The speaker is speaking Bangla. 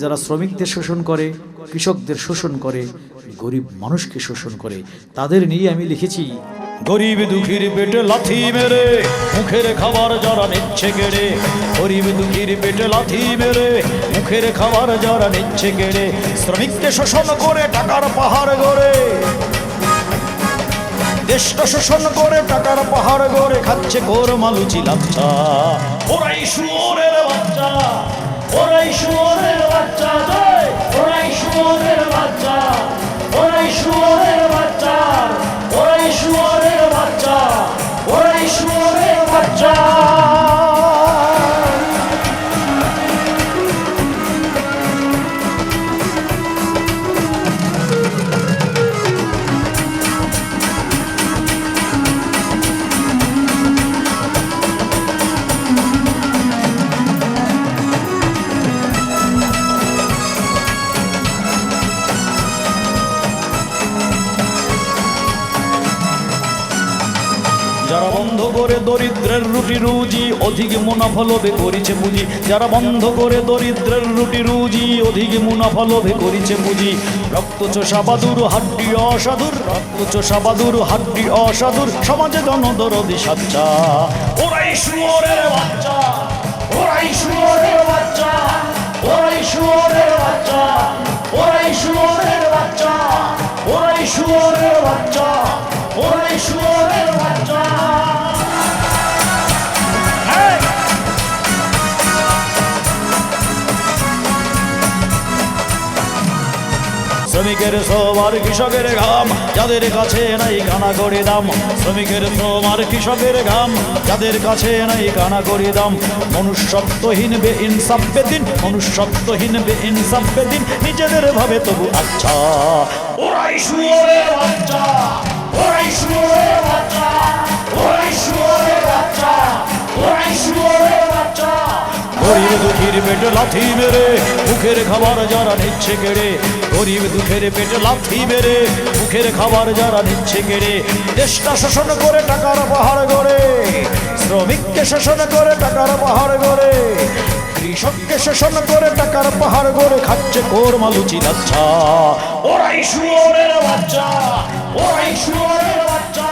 যারা শ্রমিকদের শোষণ করে, কৃষকদের শোষণ করে, গরিব মানুষকে শোষণ করে, তাদের নিয়ে আমি লিখেছি, গরিব দুঃখীর পেটে লাথি মেরে, মুখের খাবার যারা নিচ্ছে কেড়ে, গরিব দুঃখীর পেটে লাথি মেরে, মুখের খাবার যারা নিচ্ছে কেড়ে শ্রমিককে শোষণ করে টাকার পাহাড় গড়ে। দেশটা শোষণ করে টাকার পাহাড় গড়ে, খাচ্ছে কোর মালুচি লাচ্ছা। ওরাই বন্ধ করে দরিদ্রের রুটি রুজি, অধিক মুনাফা লোভে করিছে পুঁজি। যারা বন্ধ করে দরিদ্রের রুটি রুজি, অধিক মুনাফা লোভে করিছে পুঁজি। রক্ত চোষা বাদুর, হাড্ডি অসাধুর রক্ত চোষা বাদুর, হাড্ডি অসাধুর, সমাজে জনদরদি সাচ্চা ওরাই শুয়োরের বাচ্চা, ওরাই শুয়োরের বাচ্চা, ওরাই শুয়োরের বাচ্চা, ওরাই শুয়োরের বাচ্চা, ওরাই শুয়োরের বাচ্চা। ওরাই শুয়োরের বাচ্চা। শ্রমিকের সবার কৃষকের ঘাম যাদের কাছে নাই কানা করে দাম। শ্রমিকের সবার কৃষকের ঘাম যাদের কাছে নাই কানা করে দাম। মনুষ্যত্বহীন বে ইনসাফ বেদিন মনুষ্যত্বহীন বে ইনসাফ বেদিন নিজেদের ভাবে তবু আচ্ছা। ওরাই শুয়োরের বাচ্চা। গরিব দুঃখীর পেটে লাথি মেরে, মুখের খাবার যারা নিচ্ছে কেড়ে। গরিব দুঃখের পেটে লাথি মেরে, মুখের খাবার যারা নিচ্ছে কেড়ে। দেশটা শোষণ করে টাকার পাহাড় গড়ে, শ্রমিককে শোষণ করে টাকার পাহাড় গড়ে। কৃষককে শোষণ করে টাকার পাহাড় গড়ে খাচ্ছে কোর মালুচি লাচ্ছা। ওরাই শুয়োরের বাচ্চা, ওরাই শুয়োরের বাচ্চা।